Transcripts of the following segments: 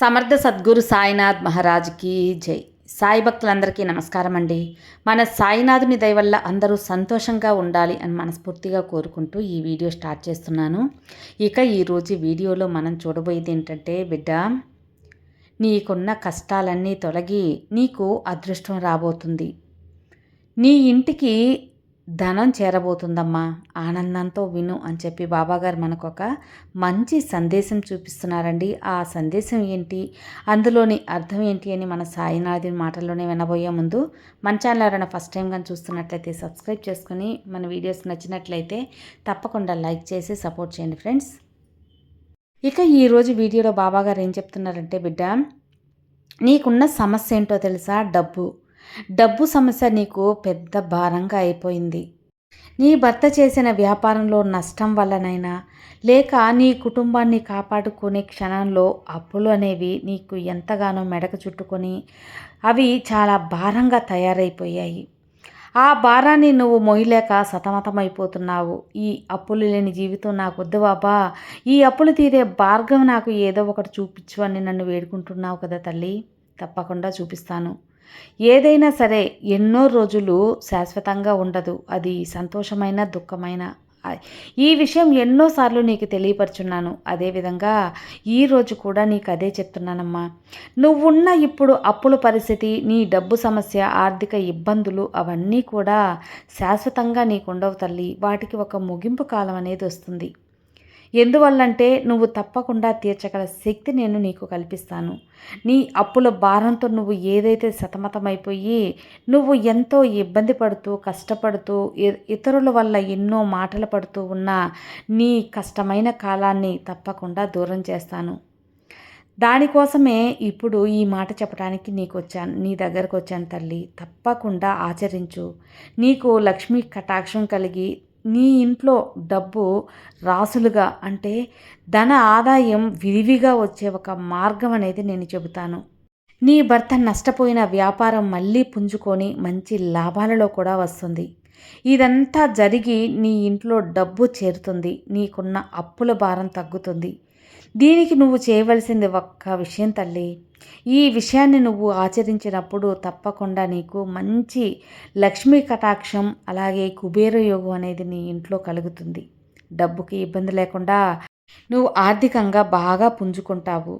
సమర్థ సద్గురు సాయినాథ్ మహారాజ్కి జై. సాయి భక్తులందరికీ నమస్కారం అండి. మన సాయినాథుని దయ వల్ల అందరూ సంతోషంగా ఉండాలి అని మనస్ఫూర్తిగా కోరుకుంటూ ఈ వీడియో స్టార్ట్ చేస్తున్నాను. ఇక ఈరోజు వీడియోలో మనం చూడబోయేది ఏంటంటే బిడ్డ నీకున్న కష్టాలన్నీ తొలగి నీకు అదృష్టం రాబోతుంది. నీ ఇంటికి ధనం చేరబోతుందమ్మా. ఆనందంతో విను అని చెప్పి బాబాగారు మనకు ఒక మంచి సందేశం చూపిస్తున్నారండి. ఆ సందేశం ఏంటి? అందులోని అర్థం ఏంటి అని మన సాయినాథి మాటల్లోనే వినబోయే ముందు మన ఛానల్ ఎవరైనా ఫస్ట్ టైం కానీ చూస్తున్నట్లయితే సబ్స్క్రైబ్ చేసుకుని మన వీడియోస్ నచ్చినట్లయితే తప్పకుండా లైక్ చేసి సపోర్ట్ చేయండి ఫ్రెండ్స్. ఇక ఈరోజు వీడియోలో బాబాగారు ఏం చెప్తున్నారంటే బిడ్డ నీకున్న సమస్య ఏంటో తెలుసా? డబ్బు. డబ్బు సమస్య నీకు పెద్ద భారంగా అయిపోయింది. నీ భర్త చేసిన వ్యాపారంలో నష్టం వల్లనైనా లేక నీ కుటుంబాన్ని కాపాడుకునే క్షణంలో అప్పులు అనేవి నీకు ఎంతగానో మెడకు చుట్టుకొని అవి చాలా భారంగా తయారైపోయాయి. ఆ భారాన్ని నువ్వు మొయ్యలేక సతమతమైపోతున్నావు. ఈ అప్పులు లేని జీవితం నాకు వద్దు బాబా. ఈ అప్పులు తీరే భార్గం నాకు ఏదో ఒకటి చూపించు అని నన్ను వేడుకుంటున్నావు కదా తల్లి. తప్పకుండా చూపిస్తాను. ఏదైనా సరే ఎన్నో రోజులు శాశ్వతంగా ఉండదు. అది సంతోషమైన దుఃఖమైన. ఈ విషయం ఎన్నోసార్లు నీకు తెలియపరుచున్నాను. అదేవిధంగా ఈరోజు కూడా నీకు అదే చెప్తున్నానమ్మా. నువ్వున్న ఇప్పుడు అప్పుల పరిస్థితి నీ డబ్బు సమస్య ఆర్థిక ఇబ్బందులు అవన్నీ కూడా శాశ్వతంగా నీకు ఉండవు తల్లి. వాటికి ఒక ముగింపు కాలం అనేది వస్తుంది. ఎందువల్లంటే నువ్వు తప్పకుండా తీర్చగల శక్తి నేను నీకు కల్పిస్తాను. నీ అప్పుల భారంతో నువ్వు ఏదైతే సతమతమైపోయి నువ్వు ఎంతో ఇబ్బంది పడుతూ కష్టపడుతూ ఇతరుల వల్ల ఎన్నో మాటలు పడుతూ ఉన్న నీ కష్టమైన కాలాన్ని తప్పకుండా దూరం చేస్తాను. దానికోసమే ఇప్పుడు ఈ మాట చెప్పడానికి నీకు వచ్చాను నీ దగ్గరకు వచ్చాను తల్లి. తప్పకుండా ఆచరించు. నీకు లక్ష్మీ కటాక్షం కలిగి నీ ఇంట్లో డబ్బు రాసులుగా అంటే ధన ఆదాయం విరివిగా వచ్చే ఒక మార్గం అనేది నేను చెబుతాను. నీ భర్త నష్టపోయిన వ్యాపారం మళ్ళీ పుంజుకొని మంచి లాభాలలో కూడా వస్తుంది. ఇదంతా జరిగి నీ ఇంట్లో డబ్బు చేరుతుంది. నీకున్న అప్పుల భారం తగ్గుతుంది. దీనికి నువ్వు చేయవలసింది ఒక్క విషయం తల్లి. ఈ విషయాన్ని నువ్వు ఆచరించినప్పుడు తప్పకుండా నీకు మంచి లక్ష్మీ కటాక్షం అలాగే కుబేర యోగం అనేది నీ ఇంట్లో కలుగుతుంది. డబ్బుకి ఇబ్బంది లేకుండా నువ్వు ఆర్థికంగా బాగా పుంజుకుంటావు.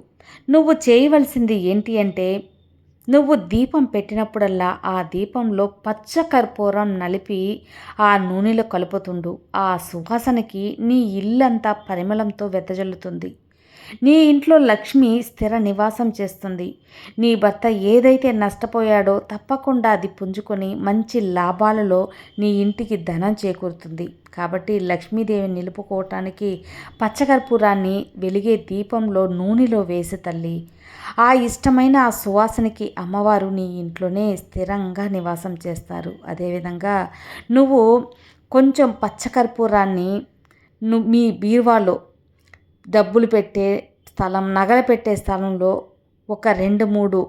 నువ్వు చేయవలసింది ఏంటి అంటే నువ్వు దీపం పెట్టినప్పుడల్లా ఆ దీపంలో పచ్చ కర్పూరం నలిపి ఆ నూనెలో కలుపుతుండు. ఆ సువాసనకి నీ ఇల్లంతా పరిమళంతో వెదజల్లుతుంది. నీ ఇంట్లో లక్ష్మి స్థిర నివాసం చేస్తుంది. నీ భర్త ఏదైతే నష్టపోయాడో తప్పకుండా అది పుంజుకొని మంచి లాభాలలో నీ ఇంటికి ధనం చేకూరుతుంది. కాబట్టి లక్ష్మీదేవి నిలుపుకోవటానికి పచ్చకర్పూరాన్ని వెలిగే దీపంలో నూనెలో వేసి తల్లి. ఆ ఇష్టమైన ఆ సువాసనకి అమ్మవారు నీ ఇంట్లోనే స్థిరంగా నివాసం చేస్తారు. అదేవిధంగా నువ్వు కొంచెం పచ్చకర్పూరాన్ని మీ బీరువాలో డబ్బులు పెట్టే స్థలం నగలు పెట్టే స్థలంలో ఒక రెండు మూడు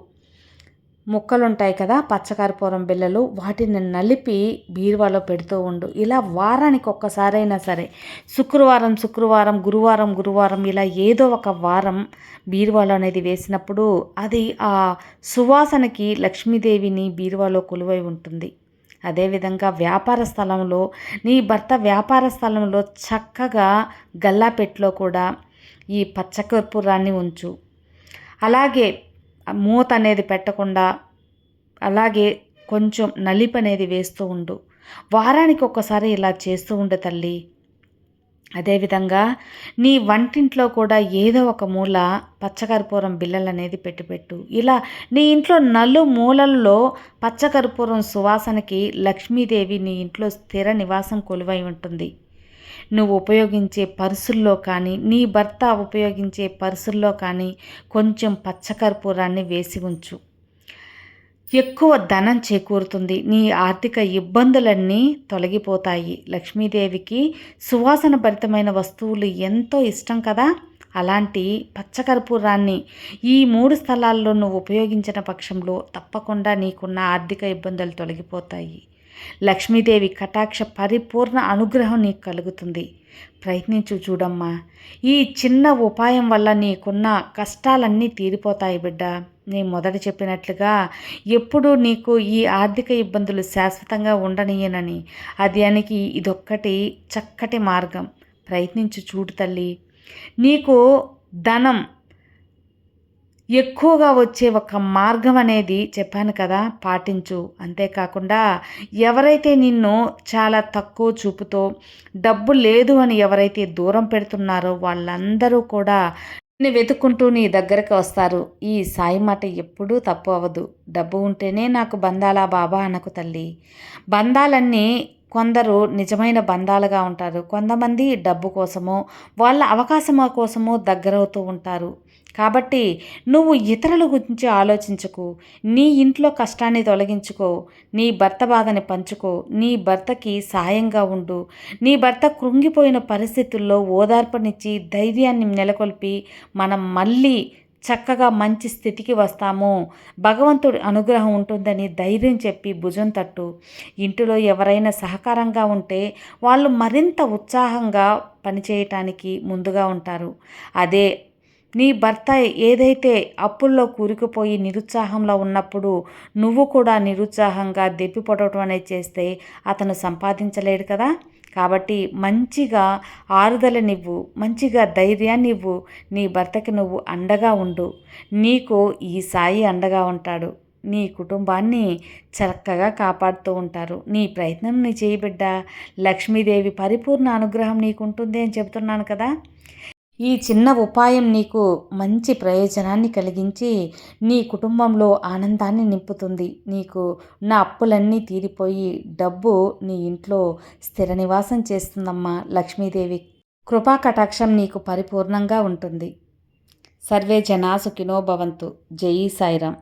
ముక్కలు ఉంటాయి కదా పచ్చకర్పూరం బిళ్ళలు. వాటిని నలిపి బీరువాలో పెడుతూ ఉండు. ఇలా వారానికి ఒక్కసారైనా సరే శుక్రవారం శుక్రవారం గురువారం గురువారం ఇలా ఏదో ఒక వారం బీరువాలో అనేది వేసినప్పుడు అది ఆ సువాసనకి లక్ష్మీదేవిని బీరువాలో కొలువై ఉంటుంది. అదేవిధంగా వ్యాపార స్థలంలో నీ భర్త వ్యాపార స్థలంలో చక్కగా గల్లాపెట్లో కూడా ఈ పచ్చకర్పూరాన్ని ఉంచు. అలాగే మూత అనేది పెట్టకుండా అలాగే కొంచెం నలిపి అనేది వేస్తూ ఉండు. వారానికి ఒక్కసారి ఇలా చేస్తూ ఉండు తల్లి. అదేవిధంగా నీ వంటింట్లో కూడా ఏదో ఒక మూల పచ్చకర్పూరం బిల్లలు అనేది పెట్టిపెట్టు ఇలా నీ ఇంట్లో నలు మూలల్లో పచ్చకర్పూరం సువాసనకి లక్ష్మీదేవి నీ ఇంట్లో స్థిర నివాసం కొలువై ఉంటుంది. నువ్వు ఉపయోగించే పర్సుల్లో కానీ నీ భర్త ఉపయోగించే పర్సుల్లో కానీ కొంచెం పచ్చకర్పూరాన్ని వేసి ఉంచు. ఎక్కువ ధనం చేకూరుతుంది. నీ ఆర్థిక ఇబ్బందులన్నీ తొలగిపోతాయి. లక్ష్మీదేవికి సువాసన భరితమైన వస్తువులు ఎంతో ఇష్టం కదా? అలాంటి పచ్చకర్పూరాన్ని ఈ మూడు స్థలాల్లో నువ్వు ఉపయోగించిన పక్షంలో తప్పకుండా నీకున్న ఆర్థిక ఇబ్బందులు తొలగిపోతాయి. లక్ష్మీదేవి కటాక్ష పరిపూర్ణ అనుగ్రహం నీకు కలుగుతుంది. ప్రయత్నించు చూడమ్మా. ఈ చిన్న ఉపాయం వల్ల నీకున్న కష్టాలన్నీ తీరిపోతాయి బిడ్డ. నేను మొదట చెప్పినట్లుగా ఎప్పుడు నీకు ఈ ఆర్థిక ఇబ్బందులు శాశ్వతంగా ఉండనీయనని అదేనికి ఇదొక్కటి చక్కటి మార్గం. ప్రయత్నించు చూడు తల్లి. నీకు ధనం ఎక్కువగా వచ్చే ఒక మార్గం అనేది చెప్పాను కదా పాటించు. అంతేకాకుండా ఎవరైతే నిన్ను చాలా తక్కువ చూపుతో డబ్బు లేదు అని ఎవరైతే దూరం పెడుతున్నారో వాళ్ళందరూ కూడా నిన్ను వెతుక్కుంటూ నీ దగ్గరకు వస్తారు. ఈ సాయి మాట ఎప్పుడూ తప్పు అవ్వదు. డబ్బు ఉంటేనే నాకు బంధాలా బాబా అనకు తల్లి. బంధాలన్నీ కొందరు నిజమైన బంధాలుగా ఉంటారు. కొంతమంది డబ్బు కోసమో వాళ్ళ అవకాశం కోసమో దగ్గరవుతూ ఉంటారు. కాబట్టి నువ్వు ఇతరుల గురించి ఆలోచించకు నీ ఇంట్లో కష్టాన్ని తొలగించుకో నీ భర్త బాధని పంచుకో నీ భర్తకి సాయంగా ఉండు. నీ భర్త కృంగిపోయిన పరిస్థితుల్లో ఓదార్పునిచ్చి ధైర్యాన్ని నెలకొల్పి మనం మళ్ళీ చక్కగా మంచి స్థితికి వస్తాము. భగవంతుడి అనుగ్రహం ఉంటుందని ధైర్యం చెప్పి భుజం తట్టు. ఇంటిలో ఎవరైనా సహకారంగా ఉంటే వాళ్ళు మరింత ఉత్సాహంగా పనిచేయటానికి ముందుగా ఉంటారు. అదే నీ భర్త ఏదైతే అప్పుల్లో కూరుకుపోయి నిరుత్సాహంలో ఉన్నప్పుడు నువ్వు కూడా నిరుత్సాహంగా దెప్పిపడటం అనేది చేస్తే అతను సంపాదించలేడు కదా. కాబట్టి మంచిగా ఆరుదలనివ్వు మంచిగా ధైర్యాన్ని ఇవ్వు. నీ భర్తకి నువ్వు అండగా ఉండు. నీకు ఈ సాయి అండగా ఉంటాడు. నీ కుటుంబాన్ని చక్కగా కాపాడుతూ ఉంటారు. నీ ప్రయత్నం నీ చేయబిడ్డ లక్ష్మీదేవి పరిపూర్ణ అనుగ్రహం నీకుంటుంది అని చెబుతున్నాను కదా. ఈ చిన్న ఉపాయం నీకు మంచి ప్రయోజనాన్ని కలిగించి నీ కుటుంబంలో ఆనందాన్ని నింపుతుంది. నీకు నా అప్పులన్నీ తీరిపోయి డబ్బు నీ ఇంట్లో స్థిర నివాసం చేస్తుందమ్మా లక్ష్మీదేవి. కృపా కటాక్షం నీకు పరిపూర్ణంగా ఉంటుంది. సర్వే జనా సుఖినో భవంతు. జై సాయిరామ్.